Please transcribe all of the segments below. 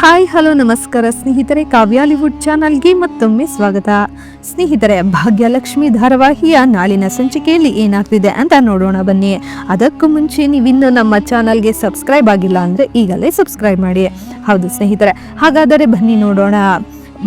Hi, hello, ನಮಸ್ಕಾರ. ಸ್ನೇಹಿತರೆ ಕಾವ್ಯಾಲಿವುಡ್ ಚಾನಲ್ಗೆ ಮತ್ತೊಮ್ಮೆ ಸ್ವಾಗತ. ಸ್ನೇಹಿತರೆ, ಭಾಗ್ಯಲಕ್ಷ್ಮಿ ಧಾರಾವಾಹಿಯ ನಾಳಿನ ಸಂಚಿಕೆಯಲ್ಲಿ ಏನಾಗ್ತಿದೆ ಅಂತ ನೋಡೋಣ ಬನ್ನಿ. ಅದಕ್ಕೂ ಮುಂಚೆ ನೀವಿನ್ನು ನಮ್ಮ ಚಾನಲ್ಗೆ ಸಬ್ಸ್ಕ್ರೈಬ್ ಆಗಿಲ್ಲ ಅಂದರೆ ಈಗಲೇ ಸಬ್ಸ್ಕ್ರೈಬ್ ಮಾಡಿ. ಹೌದು ಸ್ನೇಹಿತರೆ, ಹಾಗಾದರೆ ಬನ್ನಿ ನೋಡೋಣ.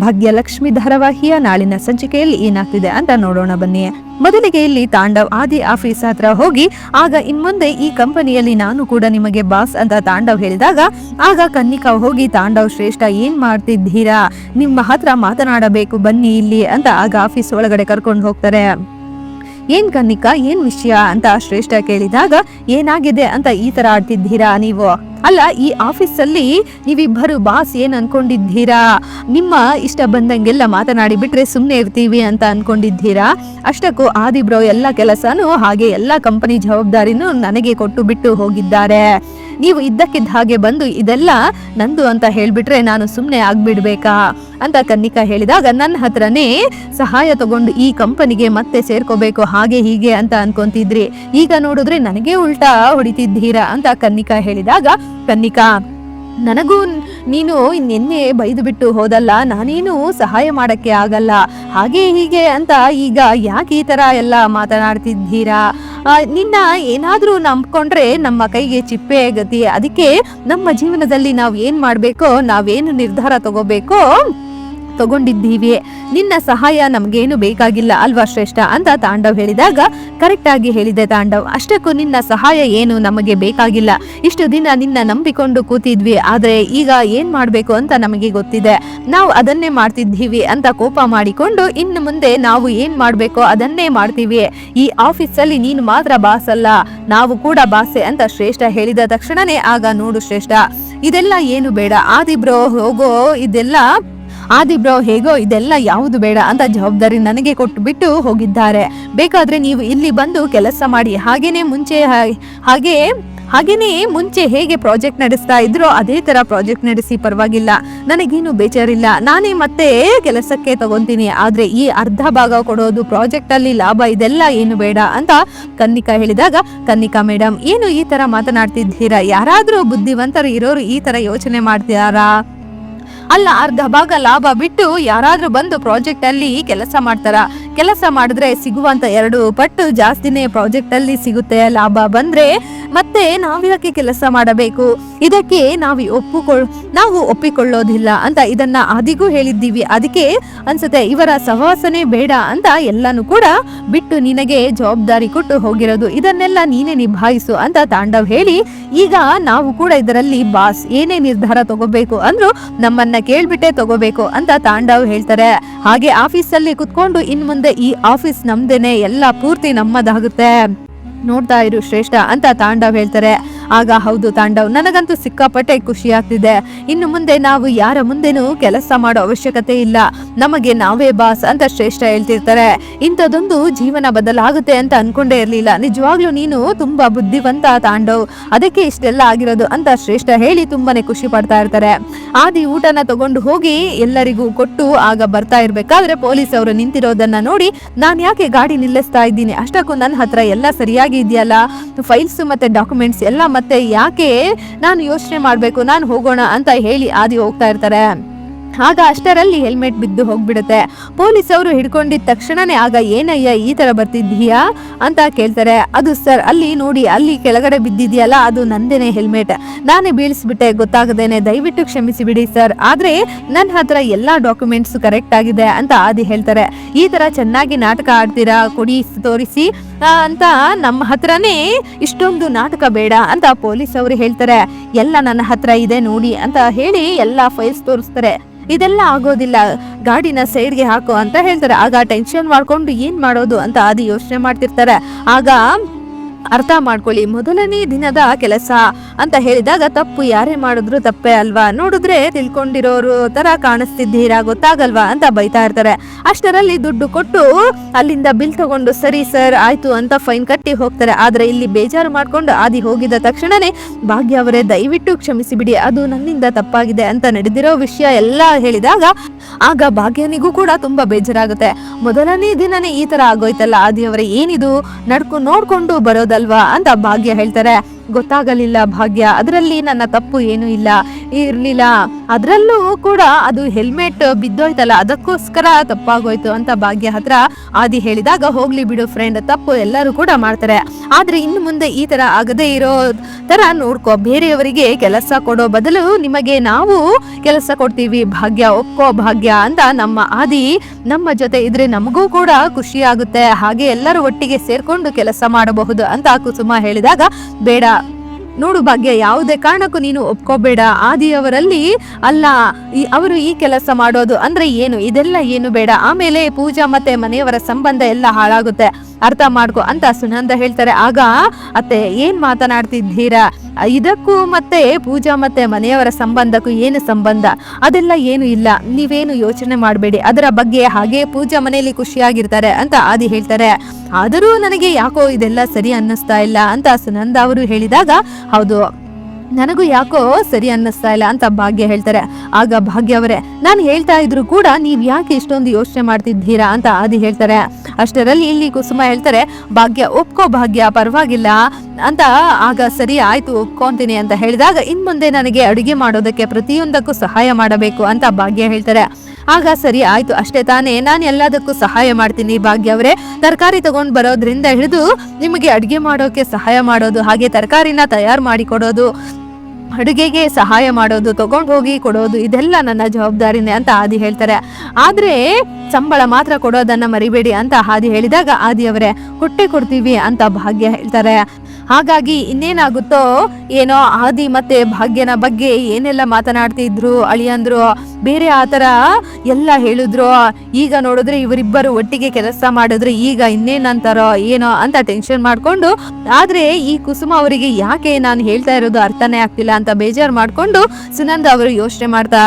ಭಾಗ್ಯಲಕ್ಷ್ಮಿ ಧಾರಾವಾಹಿಯ ನಾಳಿನ ಸಂಚಿಕೆಯಲ್ಲಿ ಏನಾಗ್ತಿದೆ ಅಂತ ನೋಡೋಣ ಬನ್ನಿ. ಮೊದಲಿಗೆ ಇಲ್ಲಿ ತಾಂಡವ್ ಆದಿ ಆಫೀಸ್ ಹತ್ರ ಹೋಗಿ, ಆಗ ಇನ್ಮುಂದೆ ಈ ಕಂಪನಿಯಲ್ಲಿ ನಾನು ಕೂಡ ನಿಮಗೆ ಬಾಸ್ ಅಂತ ತಾಂಡವ್ ಹೇಳಿದಾಗ, ಆಗ ಕನ್ನಿಕಾ ಹೋಗಿ, ತಾಂಡವ್ ಶ್ರೇಷ್ಠ, ಏನ್ ಮಾಡ್ತಿದ್ದೀರಾ? ನಿಮ್ಮ ಹತ್ರ ಮಾತನಾಡಬೇಕು, ಬನ್ನಿ ಇಲ್ಲಿ ಅಂತ ಆಗ ಆಫೀಸ್ ಒಳಗಡೆ ಕರ್ಕೊಂಡು ಹೋಗ್ತಾರೆ. ಏನ್ ಕನ್ನಿಕಾ, ಏನ್ ವಿಷಯ? ಅಂತ ಶ್ರೇಷ್ಠ ಕೇಳಿದಾಗ, ಏನಾಗಿದೆ ಅಂತ ಈ ತರ ಆಡ್ತಿದ್ದೀರಾ ನೀವು? ಅಲ್ಲ, ಈ ಆಫೀಸಲ್ಲಿ ನೀವಿಬ್ಬರು ಬಾಸ್ ಏನು ಅನ್ಕೊಂಡಿದ್ದೀರಾ? ನಿಮ್ಮ ಇಷ್ಟ ಬಂದಂಗೆಲ್ಲ ಮಾತನಾಡಿ ಬಿಟ್ರೆ ಸುಮ್ಮನೆ ಇರ್ತೀವಿ ಅಂತ ಅನ್ಕೊಂಡಿದ್ದೀರಾ? ಅಷ್ಟಕ್ಕೂ ಆದಿಬ್ರೋ ಎಲ್ಲ ಕೆಲಸನೂ ಹಾಗೆ ಎಲ್ಲ ಕಂಪನಿ ಜವಾಬ್ದಾರಿನೂ ನನಗೆ ಕೊಟ್ಟು ಬಿಟ್ಟು ಹೋಗಿದ್ದಾರೆ. ನೀವು ಇದ್ದಕ್ಕಿದ್ದ ಹಾಗೆ ಬಂದು ಇದೆಲ್ಲ ನಂದು ಅಂತ ಹೇಳಿಬಿಟ್ರೆ ನಾನು ಸುಮ್ಮನೆ ಆಗ್ಬಿಡ್ಬೇಕಾ? ಅಂತ ಕನ್ನಿಕಾ ಹೇಳಿದಾಗ, ನನ್ನ ಹತ್ರನೇ ಸಹಾಯ ತಗೊಂಡು ಈ ಕಂಪನಿಗೆ ಮತ್ತೆ ಸೇರ್ಕೋಬೇಕು, ಹಾಗೆ ಹೀಗೆ ಅಂತ ಅನ್ಕೊಂತಿದ್ರಿ. ಈಗ ನೋಡಿದ್ರೆ ನನಗೆ ಉಲ್ಟಾ ಹೊಡಿತಿದ್ದೀರಾ? ಅಂತ ಕನ್ನಿಕಾ ಹೇಳಿದಾಗ ಕನ್ನಿಕಾ, ನನಗೂ ನೀನು ನಿನ್ನೆ ಬೈದು ಬಿಟ್ಟು ಹೋದಲ್ಲ, ನಾನೇನು ಸಹಾಯ ಮಾಡಕ್ಕೆ ಆಗಲ್ಲ. ಹಾಗೆ ಹೀಗೆ ಅಂತ ಈಗ ಯಾಕೆ ಈ ತರ ಎಲ್ಲ ಮಾತನಾಡ್ತಿದ್ದೀರಾ? ನಿನ್ನ ಏನಾದರೂ ನಂಬ್ಕೊಂಡ್ರೆ ನಮ್ಮ ಕೈಗೆ ಚಿಪ್ಪೆ ಗತಿ ಅದಕ್ಕೆ ನಮ್ಮ ಜೀವನದಲ್ಲಿ ನಾವು ಏನು ಮಾಡಬೇಕೋ, ನಾವೇನು ನಿರ್ಧಾರ ತಗೋಬೇಕೋ ತಗೊಂಡಿದ್ದೀವಿ. ನಿನ್ನ ಸಹಾಯ ನಮಗೇನು ಬೇಕಾಗಿಲ್ಲ ಅಲ್ವಾ ಶ್ರೇಷ್ಠ? ಅಂತ ತಾಂಡವ್ ಹೇಳಿದಾಗ ಕರೆಕ್ಟ್ ಆಗಿ ಹೇಳಿದೆ ತಾಂಡವ್. ಅಷ್ಟಕ್ಕೂ ನಿನ್ನ ಸಹಾಯ ಏನು ನಮಗೆ ಬೇಕಾಗಿಲ್ಲ. ಇಷ್ಟು ದಿನ ನಿನ್ನ ನಂಬಿಕೊಂಡು ಕೂತಿದ್ವಿ. ಆದ್ರೆ ಈಗ ಏನ್ ಮಾಡ್ಬೇಕು ಅಂತ ನಮಗೆ ಗೊತ್ತಿದೆ. ನಾವು ಅದನ್ನೇ ಮಾಡ್ತಿದ್ದೀವಿ ಅಂತ ಕೋಪ ಮಾಡಿಕೊಂಡು ಇನ್ನು ಮುಂದೆ ನಾವು ಏನ್ ಮಾಡ್ಬೇಕೋ ಅದನ್ನೇ ಮಾಡ್ತೀವಿ. ಈ ಆಫೀಸಲ್ಲಿ ನೀನು ಮಾತ್ರ ಬಾಸ್ ಅಲ್ಲ ನಾವು ಕೂಡ ಬಾಸೆ ಅಂತ ಶ್ರೇಷ್ಠ ಹೇಳಿದ ತಕ್ಷಣನೇ ಆಗ ನೋಡು ಶ್ರೇಷ್ಠ. ಇದೆಲ್ಲ ಏನು ಬೇಡ. ಆದಿಬ್ರೋ ಹೋಗೋ ಇದೆಲ್ಲ ಆದಿಬ್ರೋ ಹೇಗೋ ಇದೆಲ್ಲ ಯಾವುದು ಬೇಡ ಅಂತ ಜವಾಬ್ದಾರಿ ನನಗೆ ಕೊಟ್ಟು ಬಿಟ್ಟು ಹೋಗಿದ್ದಾರೆ. ಬೇಕಾದ್ರೆ ನೀವು ಇಲ್ಲಿ ಬಂದು ಕೆಲಸ ಮಾಡಿ. ಹಾಗೇನೆ ಮುಂಚೆ ಹಾ- ಹಾಗೆ, ಹಾಗೇನೆ ಮುಂಚೆ ಹೇಗೆ ಪ್ರಾಜೆಕ್ಟ್ ನಡೆಸ್ತಾ ಇದ್ರೋ ಅದೇ ತರ ಪ್ರಾಜೆಕ್ಟ್ ನಡೆಸಿ ಪರವಾಗಿಲ್ಲ. ನನಗೇನು ಬೇಜಾರಿಲ್ಲ. ನಾನೇ ಮತ್ತೆ ಕೆಲಸಕ್ಕೆ ತಗೊಂತೀನಿ. ಆದ್ರೆ ಈ ಅರ್ಧ ಭಾಗ ಕೊಡೋದು ಪ್ರಾಜೆಕ್ಟ್ ಅಲ್ಲಿ ಲಾಭ, ಇದೆಲ್ಲ ಏನು ಬೇಡ ಅಂತ ಕನ್ನಿಕಾ ಹೇಳಿದಾಗ, ಕನ್ನಿಕಾ ಮೇಡಮ್ ಏನು ಈ ತರ ಮಾತನಾಡ್ತಿದ್ದೀರಾ? ಯಾರಾದ್ರೂ ಬುದ್ಧಿವಂತರು ಇರೋರು ಈ ತರ ಯೋಚನೆ ಮಾಡ್ತಿದಾರಾ ಅಲ್ಲ, ಅರ್ಧ ಭಾಗ ಲಾಭ ಬಿಟ್ಟು ಯಾರಾದ್ರೂ ಬಂದು ಪ್ರಾಜೆಕ್ಟ್ ಅಲ್ಲಿ ಕೆಲಸ ಮಾಡ್ತಾರ. ಕೆಲಸ ಮಾಡಿದ್ರೆ ಸಿಗುವಂತ ಎರಡು ಪಟ್ಟು ಜಾಸ್ತಿನೇ ಪ್ರಾಜೆಕ್ಟ್ ಅಲ್ಲಿ ಸಿಗುತ್ತೆ, ಲಾಭ ಬಂದ್ರೆ ಮತ್ತೆ ನಾವಿದಕ್ಕೆ ಕೆಲಸ ಮಾಡಬೇಕು? ಇದಕ್ಕೆ ನಾವು ಒಪ್ಪುಕೊಳ್ಳ ನಾವು ಒಪ್ಪಿಕೊಳ್ಳೋದಿಲ್ಲ ಅಂತ ಇದನ್ನ ಆದಿಗೂ ಹೇಳಿದ್ದೀವಿ. ಅದಕ್ಕೆ ಅನ್ಸುತ್ತೆ, ಇವರ ಸಹವಾಸನೆ ಬೇಡ ಅಂತ ಎಲ್ಲಾನು ಕೂಡ ಬಿಟ್ಟು ನಿನಗೆ ಜವಾಬ್ದಾರಿ ಕೊಟ್ಟು ಹೋಗಿರೋದು. ಇದನ್ನೆಲ್ಲ ನೀನೇ ನಿಭಾಯಿಸು ಅಂತ ತಾಂಡವ್ ಹೇಳಿ, ಈಗ ನಾವು ಕೂಡ ಇದರಲ್ಲಿ ಬಾಸ್, ಏನೇ ನಿರ್ಧಾರ ತಗೋಬೇಕು ಅಂದ್ರೂ ನಮ್ಮನ್ನ ಕೇಳ್ಬಿಟ್ಟೆ ತಗೋಬೇಕು ಅಂತ ತಾಂಡವ್ ಹೇಳ್ತಾರೆ. ಹಾಗೆ ಆಫೀಸಲ್ಲಿ ಕುತ್ಕೊಂಡು ಇನ್ ಮುಂದೆ ಈ ಆಫೀಸ್ ನಮ್ದೇನೆ ಎಲ್ಲ ಪೂರ್ತಿ ನಮ್ಮದಾಗುತ್ತೆ. ನೋಡ್ತಾ ಇರು ಶ್ರೇಷ್ಠ ಅಂತ ತಾಂಡವ್ ಹೇಳ್ತಾರೆ. ಆಗ ಹೌದು ತಾಂಡವ್, ನನಗಂತೂ ಸಿಕ್ಕಾಪಟ್ಟೆ ಖುಷಿ ಆಗ್ತಿದೆ ಇನ್ನು ಮುಂದೆ ನಾವು ಯಾರ ಮುಂದೆನೂ ಕೆಲಸ ಮಾಡೋ ಅವಶ್ಯಕತೆ ಇಲ್ಲ. ನಮಗೆ ನಾವೇ ಬಾಸ್ ಅಂತ ಶ್ರೇಷ್ಠ ಹೇಳ್ತಿರ್ತಾರೆ. ಇಂಥದೊಂದು ಜೀವನ ಬದಲಾಗುತ್ತೆ ಅಂತ ಅನ್ಕೊಂಡೇ ಇರ್ಲಿಲ್ಲ. ನಿಜವಾಗ್ಲೂ ನೀನು ತುಂಬಾ ಬುದ್ಧಿವಂತ ತಾಂಡವ್. ಅದಕ್ಕೆ ಇಷ್ಟೆಲ್ಲ ಆಗಿರೋದು ಅಂತ ಶ್ರೇಷ್ಠ ಹೇಳಿ ತುಂಬಾನೇ ಖುಷಿ ಪಡ್ತಾ ಇರ್ತಾರೆ. ಆದಿ ಊಟನ ತಗೊಂಡು ಹೋಗಿ ಎಲ್ಲರಿಗೂ ಕೊಟ್ಟು ಆಗ ಬರ್ತಾ ಇರ್ಬೇಕಾದ್ರೆ ಪೊಲೀಸ್ ಅವರು ನಿಂತಿರೋದನ್ನ ನೋಡಿ ನಾನ್ ಯಾಕೆ ಗಾಡಿ ನಿಲ್ಲಿಸ್ತಾ ಇದ್ದೀನಿ? ಅಷ್ಟಕ್ಕೂ ನನ್ನ ಹತ್ರ ಎಲ್ಲ ಸರಿಯಾಗಿ ಇದೆಯಲ್ಲ ಫೈಲ್ಸ್ ಮತ್ತೆ ಡಾಕ್ಯುಮೆಂಟ್ಸ್ ಎಲ್ಲ ಮತ್ತೆ ಯಾಕೆ ನಾನು ಯೋಚನೆ ಮಾಡಬೇಕು, ನಾನು ಹೋಗೋಣ ಅಂತ ಹೇಳಿ ಆದಿ ಹೋಗ್ತಾ ಇರ್ತಾರೆ. ಆಗ ಅಷ್ಟರಲ್ಲಿ ಹೆಲ್ಮೆಟ್ ಬಿದ್ದು ಹೋಗ್ಬಿಡುತ್ತೆ. ಪೊಲೀಸ್ ಅವರು ಹಿಡ್ಕೊಂಡಿದ್ದ ತಕ್ಷಣನೇ ಆಗ, ಏನಯ್ಯ ಈ ತರ ಬರ್ತಿದ್ದೀಯಾ? ಅಂತ ಕೇಳ್ತಾರೆ. ಅದು ಸರ್ ಅಲ್ಲಿ ನೋಡಿ, ಅಲ್ಲಿ ಕೆಳಗಡೆ ಬಿದ್ದಿದೆಯಲ್ಲ, ಅದು ನಂದೇನೆ ಹೆಲ್ಮೆಟ್ ನಾನೇ ಬೀಳಿಸ್ಬಿಟ್ಟೆ, ಗೊತ್ತಾಗದೇನೆ. ದಯವಿಟ್ಟು ಕ್ಷಮಿಸಿ ಬಿಡಿ ಸರ್ ಆದ್ರೆ ನನ್ನ ಹತ್ರ ಎಲ್ಲಾ ಡಾಕ್ಯುಮೆಂಟ್ಸ್ ಕರೆಕ್ಟ್ ಆಗಿದೆ, ಅಂತ ಆದಿ ಹೇಳ್ತಾರೆ. ಈ ತರ ಚೆನ್ನಾಗಿ ನಾಟಕ ಆಡ್ತೀರಾ? ಕೊಡಿ, ತೋರಿಸಿ. ಅಂತ ನಮ್ಮ ಹತ್ರನೇ ಇಷ್ಟೊಂದು ನಾಟಕ ಬೇಡ ಅಂತ ಪೊಲೀಸ್ ಅವರು ಹೇಳ್ತಾರೆ. ಎಲ್ಲ ನನ್ನ ಹತ್ರ ಇದೆ ನೋಡಿ ಅಂತ ಹೇಳಿ ಎಲ್ಲಾ ಫೈಲ್ಸ್ ತೋರಿಸ್ತಾರೆ. ಇದೆಲ್ಲ ಆಗೋದಿಲ್ಲ. ಗಾಡಿನ ಸೈಡ್ಗೆ ಹಾಕು ಅಂತ ಹೇಳ್ತಾರೆ. ಆಗ ಟೆನ್ಷನ್ ಮಾಡ್ಕೊಂಡು ಏನ್ ಮಾಡೋದು ಅಂತ ಅದು ಯೋಚನೆ ಮಾಡ್ತಿರ್ತಾರೆ. ಆಗ ಅರ್ಥ ಮಾಡ್ಕೊಳ್ಳಿ, ಮೊದಲನೇ ದಿನದ ಕೆಲಸ ಅಂತ ಹೇಳಿದಾಗ ತಪ್ಪು ಯಾರೇ ಮಾಡಿದ್ರು ತಪ್ಪೇ ಅಲ್ವಾ? ನೋಡಿದ್ರೆ ತಿಳ್ಕೊಂಡಿರೋರು ತರ ಕಾಣಿಸ್ತಿದ್ದೀರಾ? ಗೊತ್ತಾಗಲ್ವಾ ಅಂತ ಬೈತಾ ಇರ್ತಾರೆ. ಅಷ್ಟರಲ್ಲಿ ದುಡ್ಡು ಕೊಟ್ಟು ಅಲ್ಲಿಂದ ಬಿಲ್ ತಗೊಂಡು, ಸರಿ ಸರ್, ಆಯ್ತು ಅಂತ ಫೈನ್ ಕಟ್ಟಿ ಹೋಗ್ತಾರೆ. ಆದ್ರೆ ಇಲ್ಲಿ ಬೇಜಾರು ಮಾಡ್ಕೊಂಡು ಆದಿ ಹೋಗಿದ ತಕ್ಷಣನೇ ಭಾಗ್ಯ ಅವರೇ, ದಯವಿಟ್ಟು ಕ್ಷಮಿಸಿ ಬಿಡಿ ಅದು ನನ್ನಿಂದ ತಪ್ಪಾಗಿದೆ ಅಂತ ನಡೆದಿರೋ ವಿಷಯ ಎಲ್ಲ ಹೇಳಿದಾಗ ಆಗ ಭಾಗ್ಯನಿಗೂ ಕೂಡ ತುಂಬಾ ಬೇಜಾರಾಗುತ್ತೆ. ಮೊದಲನೇ ದಿನನೇ ಈ ತರ ಆಗೋಯ್ತಲ್ಲ ಆದಿ ಅವರೇ ಏನಿದು ನಡ್ಕೊಂಡು ನೋಡ್ಕೊಂಡು ಬರೋದಲ್ವಾ ಅಂತ ಭಾಗ್ಯ ಹೇಳ್ತಾರೆ. ಗೊತ್ತಾಗಲಿಲ್ಲ ಭಾಗ್ಯ. ಅದರಲ್ಲಿ ನನ್ನ ತಪ್ಪು ಏನೂ ಇಲ್ಲ. ಇರಲಿಲ್ಲ. ಅದರಲ್ಲೂ ಕೂಡ ಅದು ಹೆಲ್ಮೆಟ್ ಬಿದ್ದೋಯ್ತಲ್ಲ, ಅದಕ್ಕೋಸ್ಕರ ತಪ್ಪಾಗೋಯ್ತು ಅಂತ ಭಾಗ್ಯ ಹತ್ರ ಆದಿ ಹೇಳಿದಾಗ, ಹೋಗ್ಲಿ ಬಿಡು ಫ್ರೆಂಡ್ ತಪ್ಪು ಎಲ್ಲರೂ ಕೂಡ ಮಾಡ್ತಾರೆ. ಆದ್ರೆ ಇನ್ನು ಮುಂದೆ ಈ ತರ ಆಗದೇ ಇರೋ ತರ ನೋಡ್ಕೋ. ಬೇರೆಯವರಿಗೆ ಕೆಲಸ ಕೊಡೋ ಬದಲು ನಿಮಗೆ ನಾವು ಕೆಲಸ ಕೊಡ್ತೀವಿ. ಭಾಗ್ಯ, ಒಪ್ಕೋ ಭಾಗ್ಯ ಅಂತ ನಮ್ಮ ಆದಿ ನಮ್ಮ ಜೊತೆ ಇದ್ರೆ ನಮಗೂ ಕೂಡ ಖುಷಿ ಆಗುತ್ತೆ. ಹಾಗೆ ಎಲ್ಲರೂ ಒಟ್ಟಿಗೆ ಸೇರ್ಕೊಂಡು ಕೆಲಸ ಮಾಡಬಹುದು ಅಂತ ಕುಸುಮ ಹೇಳಿದಾಗ, ಬೇಡ ನೋಡು ಭಾಗ್ಯ, ಯಾವುದೇ ಕಾರಣಕ್ಕೂ ನೀನು ಒಪ್ಕೋಬೇಡ. ಆದಿಯವರಲ್ಲಿ ಅಲ್ಲ ಅವರು ಈ ಕೆಲಸ ಮಾಡೋದು ಅಂದ್ರೆ ಏನು? ಇದೆಲ್ಲ ಏನು ಬೇಡ. ಆಮೇಲೆ ಪೂಜಾ ಮತ್ತೆ ಮನೆಯವರ ಸಂಬಂಧ ಎಲ್ಲ ಹಾಳಾಗುತ್ತೆ. ಅರ್ಥ ಮಾಡ್ಕೊ ಅಂತ ಸುನಂದ ಹೇಳ್ತಾರೆ. ಆಗ ಅತ್ತೆ, ಏನ್ ಮಾತನಾಡ್ತಿದ್ದೀರಾ? ಇದಕ್ಕೂ ಮತ್ತೆ ಪೂಜಾ ಮತ್ತೆ ಮನೆಯವರ ಸಂಬಂಧಕ್ಕೂ ಏನು ಸಂಬಂಧ? ಅದೆಲ್ಲ ಏನು ಇಲ್ಲ. ನೀವೇನು ಯೋಚನೆ ಮಾಡಬೇಡಿ. ಅದರ ಬಗ್ಗೆ ಹಾಗೆ ಪೂಜಾ ಮನೆಯಲ್ಲಿ ಖುಷಿಯಾಗಿರ್ತಾರೆ ಅಂತ ಆದಿ ಹೇಳ್ತಾರೆ. ಆದರೂ ನನಗೆ ಯಾಕೋ ಇದೆಲ್ಲ ಸರಿ ಅನ್ನಿಸ್ತಾ ಇಲ್ಲ ಅಂತ ಸುನಂದ ಅವರು ಹೇಳಿದಾಗ, ಹೌದು ನನಗೂ ಯಾಕೋ ಸರಿ ಅನ್ನಿಸ್ತಾ ಇಲ್ಲ ಅಂತ ಭಾಗ್ಯ ಹೇಳ್ತಾರೆ. ಆಗ ಭಾಗ್ಯ ಅವರೇ, ನಾನು ಹೇಳ್ತಾ ಇದ್ರು ಕೂಡ ನೀವು ಯಾಕೆ ಇಷ್ಟೊಂದು ಯೋಚನೆ ಮಾಡ್ತಿದ್ದೀರಾ ಅಂತ ಆದಿ ಹೇಳ್ತಾರೆ. ಅಷ್ಟರಲ್ಲಿ ಇಲ್ಲಿ ಕುಸುಮ ಹೇಳ್ತಾರೆ, ಭಾಗ್ಯ, ಒಪ್ಕೋ ಭಾಗ್ಯ, ಪರವಾಗಿಲ್ಲ ಅಂತ. ಆಗ ಸರಿ ಆಯ್ತು, ಒಪ್ಕೊಂತೀನಿ ಅಂತ ಹೇಳಿದಾಗ ಇನ್ ಮುಂದೆ ನನಗೆ ಅಡುಗೆ ಮಾಡೋದಕ್ಕೆ ಪ್ರತಿಯೊಂದಕ್ಕೂ ಸಹಾಯ ಮಾಡಬೇಕು ಅಂತ ಭಾಗ್ಯ ಹೇಳ್ತಾರೆ. ಆಗ ಸರಿ ಆಯ್ತು, ಅಷ್ಟೇ ತಾನೇ. ನಾನು ಎಲ್ಲದಕ್ಕೂ ಸಹಾಯ ಮಾಡ್ತೀನಿ ಭಾಗ್ಯ ಅವರೇ. ತರಕಾರಿ ತಗೊಂಡು ಬರೋದ್ರಿಂದ ಹಿಡಿದು ನಿಮಗೆ ಅಡುಗೆ ಮಾಡೋಕೆ ಸಹಾಯ ಮಾಡೋದು, ಹಾಗೆ ತರಕಾರಿನ ತಯಾರು ಮಾಡಿ ಕೊಡೋದು. ಅಡುಗೆಗೆ ಸಹಾಯ ಮಾಡೋದು, ತಗೊಂಡು ಹೋಗಿ ಕೊಡೋದು, ಇದೆಲ್ಲ ನನ್ನ ಜವಾಬ್ದಾರಿನೇ ಅಂತ ಆದಿ ಹೇಳ್ತಾರೆ. ಆದ್ರೆ ಸಂಬಳ ಮಾತ್ರ ಕೊಡೋದನ್ನ ಮರಿಬೇಡಿ ಅಂತ ಆದಿ ಹೇಳಿದಾಗ ಆದಿ ಅವರೇ ಕೊಟ್ಟೆ ಕೊಡ್ತೀವಿ ಅಂತ ಭಾಗ್ಯ ಹೇಳ್ತಾರೆ. ಹಾಗಾಗಿ ಇನ್ನೇನಾಗುತ್ತೋ ಏನೋ ಆದಿ ಮತ್ತೆ ಭಾಗ್ಯನ ಬಗ್ಗೆ ಏನೆಲ್ಲ ಮಾತನಾಡ್ತಿದ್ರು ಅಳಿಯಂದ್ರು, ಬೇರೆ ಆತರ ಎಲ್ಲ ಹೇಳಿದ್ರು. ಈಗ ನೋಡಿದ್ರೆ ಇವರಿಬ್ಬರು ಒಟ್ಟಿಗೆ ಕೆಲಸ ಮಾಡಿದ್ರೆ ಈಗ ಇನ್ನೇನಂತಾರೋ ಏನೋ ಅಂತ ಟೆನ್ಷನ್ ಮಾಡ್ಕೊಂಡು, ಆದ್ರೆ ಈ ಕುಸುಮ ಅವರಿಗೆ ಯಾಕೆ ನಾನು ಹೇಳ್ತಾ ಇರೋದು ಅರ್ಥನೇ ಆಗ್ತಿಲ್ಲ ಅಂತ ಬೇಜಾರು ಮಾಡ್ಕೊಂಡು ಸುನಂದ ಅವರು ಯೋಚನೆ ಮಾಡ್ತಾ,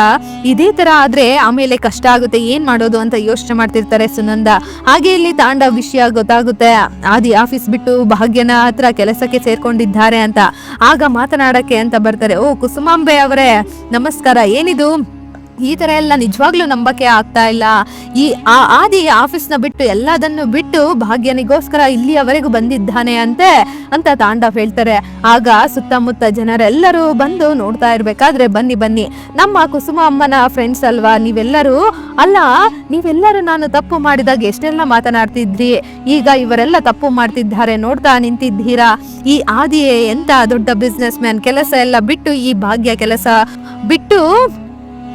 ಇದೇ ತರ ಆದ್ರೆ ಆಮೇಲೆ ಕಷ್ಟ ಆಗುತ್ತೆ, ಏನ್ ಮಾಡೋದು ಅಂತ ಯೋಚನೆ ಮಾಡ್ತಿರ್ತಾರೆ ಸುನಂದ. ಹಾಗೆ ಇಲ್ಲಿ ತಾಂಡ ವಿಷಯ ಗೊತ್ತಾಗುತ್ತೆ. ಆದಿ ಆಫೀಸ್ ಬಿಟ್ಟು ಭಾಗ್ಯನ ಹತ್ರ ಕೆಲಸಕ್ಕೆ ಸೇರ್ಕೊಂಡಿದ್ದಾರೆ ಅಂತ. ಆಗ ಮಾತನಾಡಕ್ಕೆ ಅಂತ ಬರ್ತಾರೆ. ಓ ಕುಸುಮಾಂಬೆ ಅವರೇ ನಮಸ್ಕಾರ. ಏನಿದು? ಈ ತರ ಎಲ್ಲ ನಿಜವಾಗ್ಲೂ ನಂಬಕ್ಕೆ ಆಗ್ತಾ ಇಲ್ಲ. ಈ ಆ ಆದಿ ಆಫೀಸ್ನ ಬಿಟ್ಟು ಎಲ್ಲದನ್ನು ಬಿಟ್ಟು ಭಾಗ್ಯನಿಗೋಸ್ಕರ ಇಲ್ಲಿಯವರೆಗೂ ಬಂದಿದ್ದಾನೆ ಅಂತೆ ಅಂತ ತಾಂಡವ್ ಹೇಳ್ತಾರೆ. ಆಗ ಸುತ್ತಮುತ್ತ ಜನರೆಲ್ಲರೂ ಬಂದು ನೋಡ್ತಾ ಇರ್ಬೇಕಾದ್ರೆ ಬನ್ನಿ ಬನ್ನಿ. ನಮ್ಮ ಕುಸುಮ ಅಮ್ಮನ ಫ್ರೆಂಡ್ಸ್ ಅಲ್ವಾ? ನೀವೆಲ್ಲರೂ? ಅಲ್ಲ, ನೀವೆಲ್ಲರೂ ನಾನು ತಪ್ಪು ಮಾಡಿದಾಗ ಎಷ್ಟೆಲ್ಲ ಮಾತನಾಡ್ತಿದ್ರಿ? ಈಗ ಇವರೆಲ್ಲ ತಪ್ಪು ಮಾಡ್ತಿದ್ದಾರೆ, ನೋಡ್ತಾ ನಿಂತಿದ್ದೀರಾ? ಈ ಆದಿಯೇ ಎಂತ ದೊಡ್ಡ ಬಿಸ್ನೆಸ್ ಮ್ಯಾನ್ ಕೆಲಸ ಎಲ್ಲ ಬಿಟ್ಟು ಈ ಭಾಗ್ಯ ಕೆಲಸ ಬಿಟ್ಟು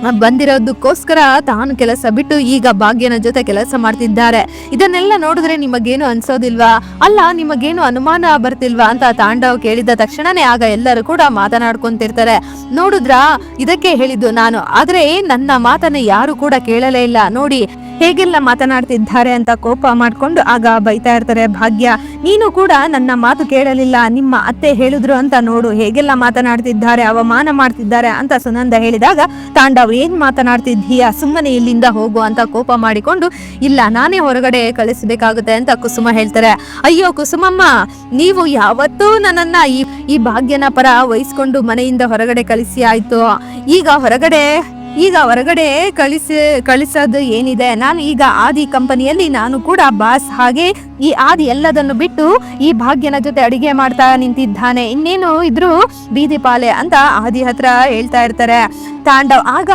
ಬಂದಿರೋದಕ್ಕೋಸ್ಕರ ತಾನು ಕೆಲಸ ಬಿಟ್ಟು ಈಗ ಭಾಗ್ಯನ ಜೊತೆ ಕೆಲಸ ಮಾಡ್ತಿದ್ದಾರೆ. ಇದನ್ನೆಲ್ಲ ನೋಡಿದ್ರೆ ನಿಮಗೇನು ಅನ್ಸೋದಿಲ್ವಾ? ಅಲ್ಲ, ನಿಮಗೇನು ಅನುಮಾನ ಬರ್ತಿಲ್ವಾ ಅಂತ ತಾಂಡವ್ ಕೇಳಿದ ತಕ್ಷಣನೇ ಆಗ ಎಲ್ಲರೂ ಕೂಡ ಮಾತನಾಡ್ಕೊಂತಿರ್ತಾರೆ. ನೋಡಿದ್ರಾ, ಇದಕ್ಕೆ ಹೇಳಿದ್ದು ನಾನು. ಆದ್ರೆ ನನ್ನ ಮಾತನ್ನ ಯಾರು ಕೂಡ ಕೇಳಲೇ ಇಲ್ಲ. ನೋಡಿ ಹೇಗೆಲ್ಲ ಮಾತನಾಡ್ತಿದ್ದಾರೆ ಅಂತ ಕೋಪ ಮಾಡ್ಕೊಂಡು ಆಗ ಬೈತಾ ಇರ್ತಾರೆ, ಭಾಗ್ಯ, ನೀನು ಕೂಡ ನನ್ನ ಮಾತು ಕೇಳಲಿಲ್ಲ, ನಿಮ್ಮ ಅತ್ತೆ ಹೇಳಿದ್ರು ಅಂತ ನೋಡು, ಹೇಗೆಲ್ಲ ಮಾತನಾಡ್ತಿದ್ದಾರೆ, ಅವಮಾನ ಮಾಡ್ತಿದ್ದಾರೆ ಅಂತ ಸುನಂದ ಹೇಳಿದಾಗ, ತಾಂಡವ್, ಏನ್ ಮಾತನಾಡ್ತಿದ್ದೀಯ? ಸುಮ್ಮನೆ ಇಲ್ಲಿಂದ ಹೋಗು ಅಂತ ಕೋಪ ಮಾಡಿಕೊಂಡು, ಇಲ್ಲ, ನಾನೇ ಹೊರಗಡೆ ಕಳಿಸಬೇಕಾಗುತ್ತೆ ಅಂತ ಕುಸುಮ ಹೇಳ್ತಾರೆ. ಅಯ್ಯೋ ಕುಸುಮಮ್ಮ, ನೀವು ಯಾವತ್ತೂ ನನ್ನನ್ನ ಈ ಈ ಭಾಗ್ಯನ ಪರ ವಹಿಸ್ಕೊಂಡು ಮನೆಯಿಂದ ಹೊರಗಡೆ ಕಳಿಸಿ ಆಯ್ತು. ಈಗ ಹೊರಗಡೆ ಈಗ ಹೊರಗಡೆ ಕಳಿಸಿ, ಕಳಿಸೋದು ಏನಿದೆ? ನಾನು ಈಗ ಆದಿ ಕಂಪನಿಯಲ್ಲಿ ನಾನು ಕೂಡ ಬಾಸ್ ಹಾಗೆ ಈ ಆದಿ ಎಲ್ಲದನ್ನು ಬಿಟ್ಟು ಈ ಭಾಗ್ಯನ ಜೊತೆ ಅಡಿಗೆ ಮಾಡ್ತಾ ನಿಂತಿದ್ದಾನೆ. ಇನ್ನೇನು ಇದ್ರು ಬೀದಿ ಪಾಲೆ ಅಂತ ಆದಿ ಹತ್ರ ಹೇಳ್ತಾ ಇರ್ತಾರೆ. ತಾಂಡವ್, ಆಗ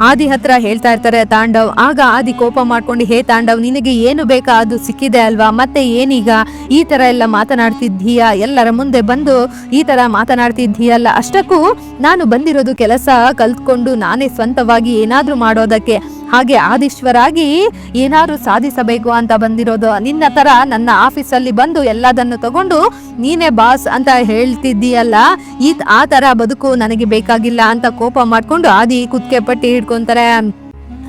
ಆದಿ ಹತ್ರ ಹೇಳ್ತಾ ಇರ್ತಾರೆ, ತಾಂಡವ್, ಆಗ ಆದಿ ಕೋಪ ಮಾಡ್ಕೊಂಡು, ಹೇ ತಾಂಡವ್, ನಿನಗೆ ಏನು ಬೇಕಾ? ಅದು ಸಿಕ್ಕಿದೆ ಅಲ್ವಾ? ಮತ್ತೆ ಏನೀಗ? ಈ ತರ ಎಲ್ಲ ಮಾತನಾಡ್ತಿದ್ದೀಯಾ? ಎಲ್ಲರ ಮುಂದೆ ಬಂದು ಈ ತರ ಮಾತನಾಡ್ತಿದ್ದೀಯಲ್ಲ? ಅಷ್ಟಕ್ಕೂ ನಾನು ಬಂದಿರೋದು ಕೆಲಸ ಕಲ್ತ್ಕೊಂಡು ನಾನೇ ಸ್ವಂತವಾಗಿ ಏನಾದ್ರೂ ಮಾಡೋದಕ್ಕೆ. ಹಾಗೆ ಆದಿಶ್ವರಾಗಿ ಏನಾದರೂ ಸಾಧಿಸಬೇಕು ಅಂತ ಬಂದಿರೋದು ನಿನ್ನ ತರ ನನ್ನ ಆಫೀಸಲ್ಲಿ ಬಂದು ಎಲ್ಲದನ್ನು ತಗೊಂಡು ನೀನೇ ಬಾಸ್ ಅಂತ ಹೇಳ್ತಿದ್ದೀಯಲ್ಲ? ಈ ಆ ಥರ ಬದುಕು ನನಗೆ ಬೇಕಾಗಿಲ್ಲ ಅಂತ ಕೋಪ ಮಾಡ್ಕೊಂಡು ಆದಿ ಕುತ್ಕೆ ಪಟ್ಟಿ ಹಿಡ್ಕೊಂತಾರೆ.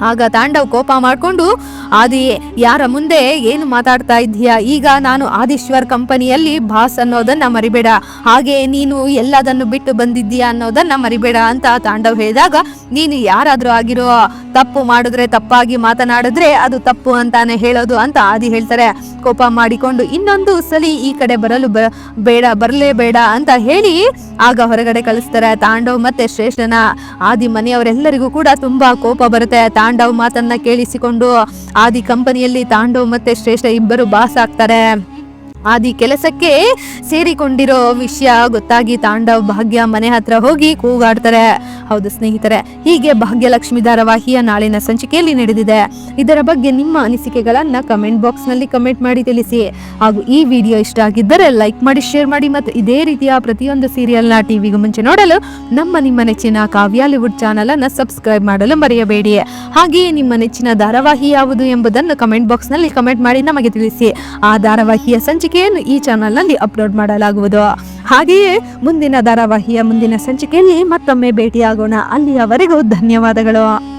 ಆಗ ತಾಂಡವ್ ಕೋಪ ಮಾಡ್ಕೊಂಡು, ಆದಿ, ಯಾರ ಮುಂದೆ ಏನು ಮಾತಾಡ್ತಾ ಇದ್ದೀಯಾ? ಈಗ ನಾನು ಆದೀಶ್ವರ್ ಕಂಪನಿಯಲ್ಲಿ ಬಾಸ್ ಅನ್ನೋದನ್ನ ಮರಿಬೇಡ. ಹಾಗೆ ನೀನು ಎಲ್ಲದನ್ನು ಬಿಟ್ಟು ಬಂದಿದ್ದೀಯಾ ಅನ್ನೋದನ್ನ ಮರಿಬೇಡ, ಅಂತ ತಾಂಡವ್ ಹೇಳಿದಾಗ, ನೀನು ಯಾರಾದ್ರೂ ಆಗಿರೋ, ತಪ್ಪು ಮಾಡಿದ್ರೆ ತಪ್ಪಾಗಿ ಮಾತನಾಡಿದ್ರೆ ಅದು ತಪ್ಪು ಅಂತಾನೆ ಹೇಳೋದು, ಅಂತ ಆದಿ ಹೇಳ್ತಾರೆ. ಕೋಪ ಮಾಡಿಕೊಂಡು, ಇನ್ನೊಂದು ಸಲಿ ಈ ಕಡೆ ಬರಲು ಬೇಡ ಬರಲೇಬೇಡ ಅಂತ ಹೇಳಿ ಆಗ ಹೊರಗಡೆ ಕಳಿಸ್ತಾರೆ ತಾಂಡವ್ ಮತ್ತೆ ಶ್ರೇಷ್ಠನ. ಆದಿ ಮನೆಯವರೆಲ್ಲರಿಗೂ ಕೂಡ ತುಂಬಾ ಕೋಪ ಬರುತ್ತೆ. ತಾಂಡವ್ ಮಾತನ್ನ ಕೇಳಿಸಿಕೊಂಡು ಆದಿ ಕಂಪನಿಯಲ್ಲಿ ತಾಂಡವ್ ಮತ್ತೆ ಶ್ರೇಷ್ಠ ಇಬ್ಬರು ಬಾಸ್ ಆಗ್ತಾರೆ. ಆದಿ ಕೆಲಸಕ್ಕೆ ಸೇರಿಕೊಂಡಿರೋ ವಿಷಯ ಗೊತ್ತಾಗಿ ತಾಂಡವ್ ಭಾಗ್ಯ ಮನೆ ಹತ್ರ ಹೋಗಿ ಕೂಗಾಡ್ತಾರೆ. ಹೌದು ಸ್ನೇಹಿತರೆ, ಹೀಗೆ ಭಾಗ್ಯಲಕ್ಷ್ಮಿ ಧಾರಾವಾಹಿಯ ನಾಳಿನ ಸಂಚಿಕೆಯಲ್ಲಿ ನಡೆದಿದೆ. ಇದರ ಬಗ್ಗೆ ನಿಮ್ಮ ಅನಿಸಿಕೆಗಳನ್ನ ಕಮೆಂಟ್ ಬಾಕ್ಸ್ನಲ್ಲಿ ಕಮೆಂಟ್ ಮಾಡಿ ತಿಳಿಸಿ. ಹಾಗೂ ಈ ವಿಡಿಯೋ ಇಷ್ಟ ಆಗಿದ್ದರೆ ಲೈಕ್ ಮಾಡಿ, ಶೇರ್ ಮಾಡಿ ಮತ್ತು ಇದೇ ರೀತಿಯ ಪ್ರತಿಯೊಂದು ಸೀರಿಯಲ್ನ ಟಿವಿಗೂ ಮುಂಚೆ ನೋಡಲು ನಮ್ಮ ನಿಮ್ಮ ನೆಚ್ಚಿನ ಕಾವ್ಯಾಲಿವುಡ್ ಚಾನಲ್ ಅನ್ನ ಸಬ್ಸ್ಕ್ರೈಬ್ ಮಾಡಲು ಮರೆಯಬೇಡಿ. ಹಾಗೆಯೇ ನಿಮ್ಮ ನೆಚ್ಚಿನ ಧಾರಾವಾಹಿ ಯಾವುದು ಎಂಬುದನ್ನು ಕಮೆಂಟ್ ಬಾಕ್ಸ್ನಲ್ಲಿ ಕಮೆಂಟ್ ಮಾಡಿ ನಮಗೆ ತಿಳಿಸಿ. ಆ ಧಾರಾವಾಹಿಯ ಸಂಚಿಕೆಯನ್ನು ಈ ಚಾನಲ್ನಲ್ಲಿ ಅಪ್ಲೋಡ್ ಮಾಡಲಾಗುವುದು. ಹಾಗೆಯೇ ಮುಂದಿನ ಧಾರಾವಾಹಿಯ ಮುಂದಿನ ಸಂಚಿಕೆಯಲ್ಲಿ ಮತ್ತೊಮ್ಮೆ ಭೇಟಿಯಾಗೋಣ. ಅಲ್ಲಿಯವರೆಗೂ ಧನ್ಯವಾದಗಳು.